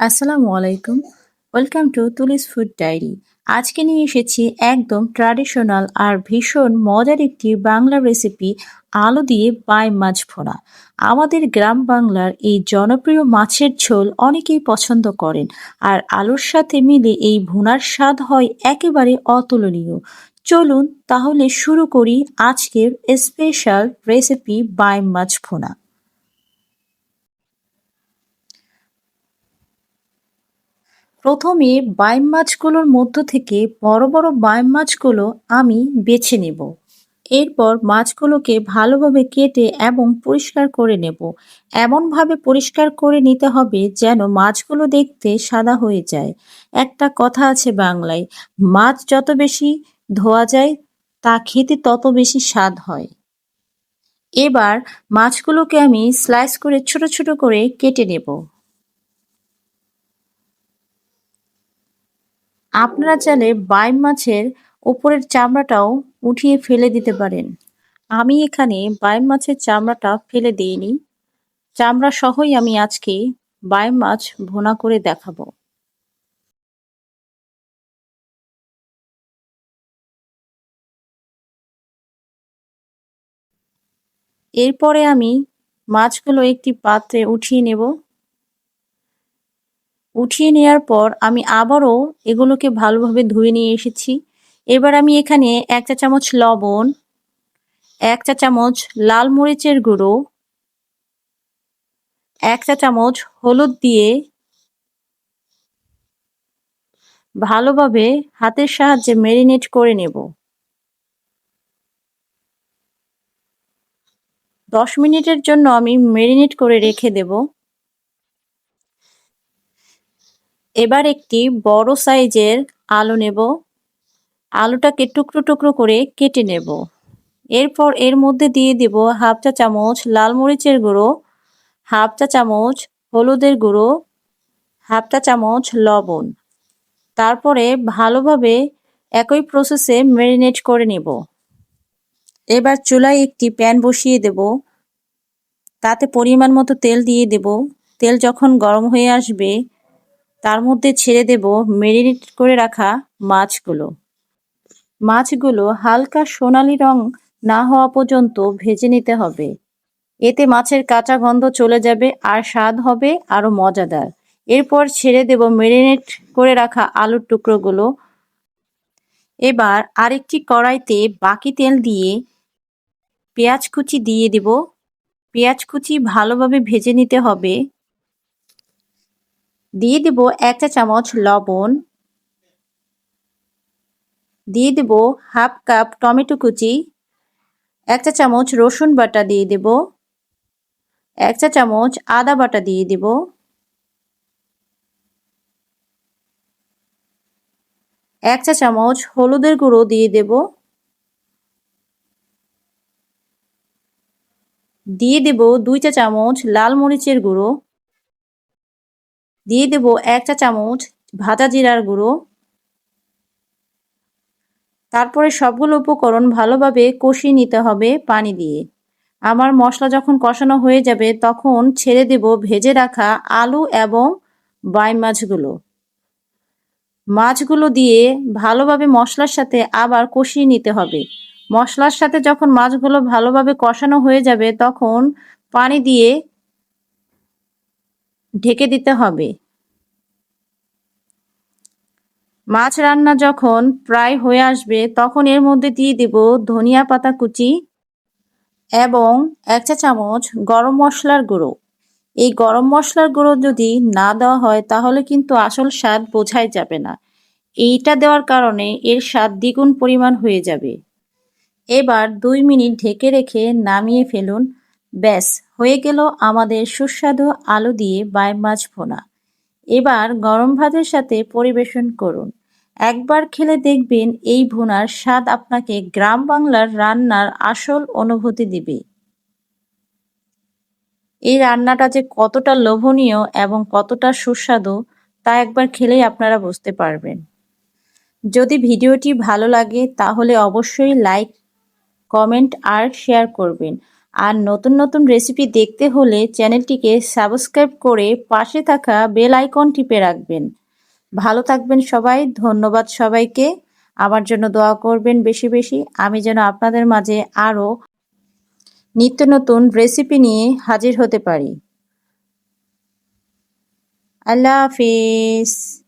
আসসালামু আলাইকুম। Welcome to Tulis food diary. আজকে নিয়ে এসেছি একদম ট্র্যাডিশনাল আর ভীষণ মজার একটি বাংলা রেসিপি, আলু দিয়ে বাই মাছ ভোনা আমাদের গ্রাম বাংলার এই জনপ্রিয় মাছের ঝোল অনেকেই পছন্দ করেন আর আলুর সাথে মিলে এই ভুনার স্বাদ হয় একেবারে অতুলনীয়। চলুন তাহলে শুরু করি আজকের স্পেশাল রেসিপি বাই মাছ ভোনা। প্রথমে বাইম মাছগুলোর মধ্য থেকে বড় বড় বাইম মাছগুলো আমি বেছে নেব। এরপর মাছগুলোকে ভালোভাবে কেটে এবং পরিষ্কার করে নেব। এমনভাবে পরিষ্কার করে নিতে হবে যেন মাছগুলো দেখতে সাদা হয়ে যায়। একটা কথা আছে বাংলায়, মাছ যত বেশি ধোয়া যায়, তা খেতে তত বেশি স্বাদ হয়। এবার মাছগুলোকে আমি স্লাইস করে ছোট ছোট করে কেটে নেব। আপনারা চাইলে বাইম মাছের ওপরের চামড়াটাও উঠিয়ে ফেলে দিতে পারেন। আমি এখানে বাইম মাছের চামড়াটা ফেলে দিইনি। চামড়া সহই আমি আজকে বাইম মাছ ভোনা করে দেখাবো। এরপরে আমি মাছগুলো একটি পাত্রে উঠিয়ে নেব। উঠিয়ে নেওয়ার পর আমি আবারও এগুলোকে ভালোভাবে ধুয়ে নিয়ে এসেছি। এবার আমি এখানে এক চা চামচ লবণ, এক চা চামচ লাল মরিচের গুঁড়ো, এক চা চামচ হলুদ দিয়ে ভালোভাবে হাতের সাহায্যে ম্যারিনেট করে নেব। দশ মিনিটের জন্য আমি ম্যারিনেট করে রেখে দেবো। এবার একটি বড় সাইজের আলু নেব। আলুটাকে টুকরো টুকরো করে কেটে নেব। এরপর এর মধ্যে দিয়ে দিব হাফ চা চামচ লাল মরিচের গুঁড়ো, হাফ চা চামচ হলুদের গুঁড়ো, হাফ চা চামচ লবণ। তারপরে ভালোভাবে একই প্রসেসে ম্যারিনেট করে নেব। এবার চুলায় একটি প্যান বসিয়ে দেব। তাতে পরিমাণ মতো তেল দিয়ে দেব। তেল যখন গরম হয়ে আসবে তার মধ্যে ছেড়ে দেব মেরিনেট করে রাখা মাছগুলো। মাছগুলো হালকা সোনালি রং না হওয়া পর্যন্ত ভেজে নিতে হবে। এতে মাছের কাঁচা গন্ধ চলে যাবে, আর স্বাদ হবে আরও মজাদার। এরপর ছেড়ে দেব মেরিনেট করে রাখা আলুর টুকরোগুলো। এবার আরেকটি কড়াইতে বাকি তেল দিয়ে পেঁয়াজ কুচি দিয়ে দেব। পেঁয়াজ কুচি ভালোভাবে ভেজে নিতে হবে। দিয়ে দেব এক চা চামচ লবণ, দিয়ে দেব হাফ কাপ টমেটো কুচি এক চা চামচ রসুন বাটা দিয়ে দেব এক চা চামচ আদা বাটা দিয়ে দেব এক চা চামচ হলুদের গুঁড়ো দিয়ে দেব দিয়ে দেব দুই চা চামচ লাল মরিচের গুঁড়ো দিয়ে দেব এক চা চামচ ভাজা জিরার গুঁড়ো। তারপরে সবগুলো উপকরণ ভালোভাবে কষিয়ে নিতে হবে পানি দিয়ে। আমার মশলা যখন কষানো হয়ে যাবে তখন ছেড়ে দেব ভেজে রাখা আলু এবং বাই মাছগুলো। মাছগুলো দিয়ে ভালোভাবে মশলার সাথে আবার কষিয়ে নিতে হবে। মশলার সাথে যখন মাছগুলো ভালোভাবে কষানো হয়ে যাবে তখন পানি দিয়ে ঢেকে দিতে হবে। মাছ রান্না যখন প্রায় হয়ে আসবে, তখন এর মধ্যে দিয়ে দেব ধনিয়া পাতা কুচি এবং এক চা চামচ গরম মশলার গুঁড়ো। এই গরম মশলার গুঁড়ো যদি না দেওয়া হয়, তাহলে কিন্তু আসল স্বাদ বোঝাই যাবে না। এইটা দেওয়ার কারণে এর স্বাদ দ্বিগুণ পরিমাণ হয়ে যাবে। এবার দুই মিনিট ঢেকে রেখে নামিয়ে ফেলুন। ব্যাস হয়ে গেল আমাদের সুস্বাদু আলু দিয়ে বাই মাছ ভোনা। এবার গরম ভাতের সাথে পরিবেশন করুন। একবার খেলে দেখবেন এই ভুনার স্বাদ আপনাকে গ্রাম বাংলার রান্নার আসল অনুভূতি দিবে। এই রান্নাটা যে কতটা লোভনীয় এবং কতটা সুস্বাদু তা একবার খেলেই আপনারা বুঝতে পারবেন। যদি ভিডিওটি ভালো লাগে তাহলে অবশ্যই লাইক, কমেন্ট আর শেয়ার করবেন। আর নতুন নতুন রেসিপি দেখতে হলে চ্যানেলটিকে সাবস্ক্রাইব করে পাশে থাকা বেল আইকন টিপে রাখবেন। ভালো থাকবেন সবাই, ধন্যবাদ সবাইকে। আমার জন্য দোয়া করবেন বেশি বেশি। আমি যেন আপনাদের মাঝে আরও নিত্য নতুন রেসিপি নিয়ে হাজির হতে পারি। আল্লাহ হাফিজ।